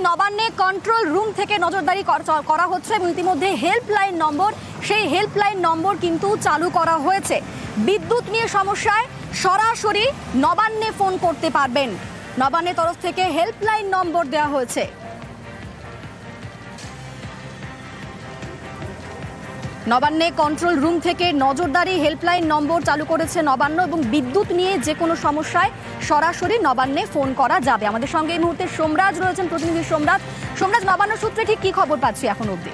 নবান্নে control room থেকে নজরদারি কর- হচ্ছে এবং ইতিমধ্যে হেল্পলাইন নম্বর, সেই হেল্পলাইন নম্বর কিন্তু চালু করা হয়েছে। বিদ্যুৎ নিয়ে সমস্যায় সরাসরি নবান্নে ফোন করতে পারবেন। নবান্নের তরফ থেকে হেল্পলাইন নম্বর দেওয়া হয়েছে। নবান্নে কন্ট্রোল রুম থেকে নজরদারি হেল্পলাইন নম্বর চালু করেছে নবান্ন এবং বিদ্যুৎ নিয়ে যে কোনো সমস্যায় সরাসরি নবান্নে ফোন করা যাবে। আমাদের সঙ্গে এই মুহূর্তে সোমরাজ রয়েছেন, প্রতিনিধি সোমরাজ। সোমরাজ, নবান্ন সূত্রে ঠিক কি খবর পাচ্ছি এখন অবধি?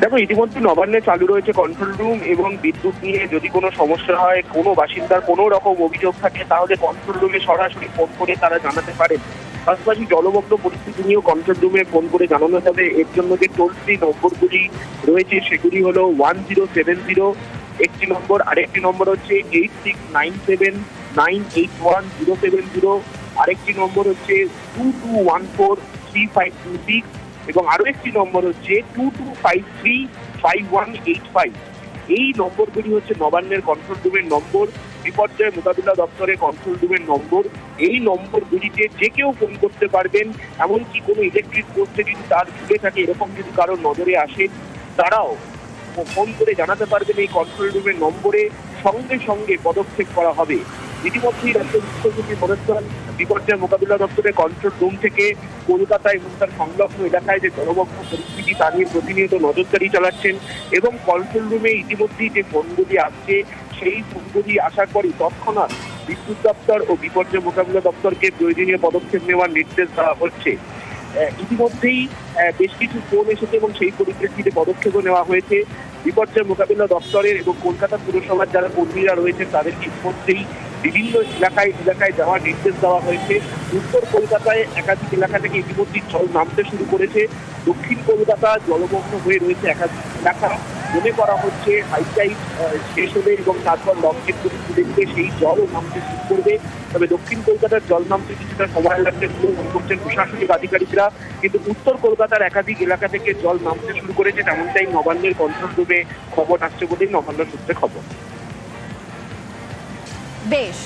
দেখো, ইতিমধ্যে নবান্নে চালু রয়েছে কন্ট্রোল রুম এবং বিদ্যুৎ নিয়ে যদি কোনো সমস্যা হয়, কোনো বাসিন্দার কোনো রকম অভিযোগ থাকে, তাহলে কন্ট্রোল রুমে সরাসরি ফোন করে তারা জানাতে পারেন পাশাপাশি জলমগ্ন পরিস্থিতি নিয়েও কন্ট্রোল রুমে ফোন করে জানানো যাবে। এর জন্য যে টোল ফ্রি নম্বরগুলি রয়েছে সেগুলি হলো ওয়ান জিরো সেভেন জিরো, একটি নম্বর, আরেকটি নম্বর হচ্ছে eight six nine seven nine eight one zero seven zero, আরেকটি নম্বর হচ্ছে two two one four three five two six এবং আরও একটি নম্বর হচ্ছে two two five three five one eight five. এই নম্বরগুলি হচ্ছে নবান্নের কন্ট্রোল রুমের নম্বর। বিপর্যয় মোকাবিলা দপ্তরের কন্ট্রোল রুমের নম্বর। এই নম্বরগুলিতে যে কেউ ফোন করতে পারবেন, এমনকি কোনো ইলেকট্রিক পোস্টে যদি তার ঝুলে থাকে, এরকম যদি কারোর নজরে আসে, তারাও ফোন করে জানাতে পারবেন এই কন্ট্রোল রুমের নম্বরে। সঙ্গে সঙ্গে পদক্ষেপ করা হবে। ইতিমধ্যেই রাজ্য মুখ্য সচিব মনোজ বিপর্যয় মোকাবিলা দপ্তরের কন্ট্রোল রুম থেকে কলকাতা এবং তার সংলগ্ন এলাকায় যে জলমগ্ন পরিস্থিতি, তা নিয়ে প্রতিনিয়ত নজরদারি চালাচ্ছেন এবং কন্ট্রোল রুমে ইতিমধ্যেই যে ফোনগুলি আসছে, সেই ফোনগুলি আসার পরই তৎক্ষণাৎ বিদ্যুৎ দপ্তর ও বিপর্যয় মোকাবিলা দপ্তরকে প্রয়োজনীয় পদক্ষেপ নেওয়ার নির্দেশ দেওয়া হচ্ছে। ইতিমধ্যেই বেশ কিছু ফোন এসেছে এবং সেই পরিপ্রেক্ষিতে পদক্ষেপও নেওয়া হয়েছে। বিপর্যয় মোকাবিলা দপ্তরের এবং কলকাতা পুরসভার যারা কর্মীরা রয়েছেন, তাদেরকে ইতিমধ্যেই বিভিন্ন এলাকায় এলাকায় যাওয়ার নির্দেশ দেওয়া হয়েছে। উত্তর কলকাতায় একাধিক এলাকা থেকে ইতিমধ্যেই জল নামতে শুরু করেছে। দক্ষিণ কলকাতা জলমগ্ন হয়ে রয়েছে একাধিক এলাকা। মনে করা হচ্ছে হাইটাইট শেষ হবে এবং তারপর লঞ্চের পরিস্থিতি দেখবে সেই জলও নামতে শুরু করবে। তবে দক্ষিণ কলকাতার জল নামতে কিছুটা সময় লাগছে বলে মনে করছেন প্রশাসনিক আধিকারিকরা। কিন্তু উত্তর কলকাতার একাধিক এলাকা থেকে জল নামতে শুরু করেছে তেমনটাই নবান্নের কন্ট্রোল রুমে খবর আসছে বলেই নবান্ন সূত্রে খবর। বেশ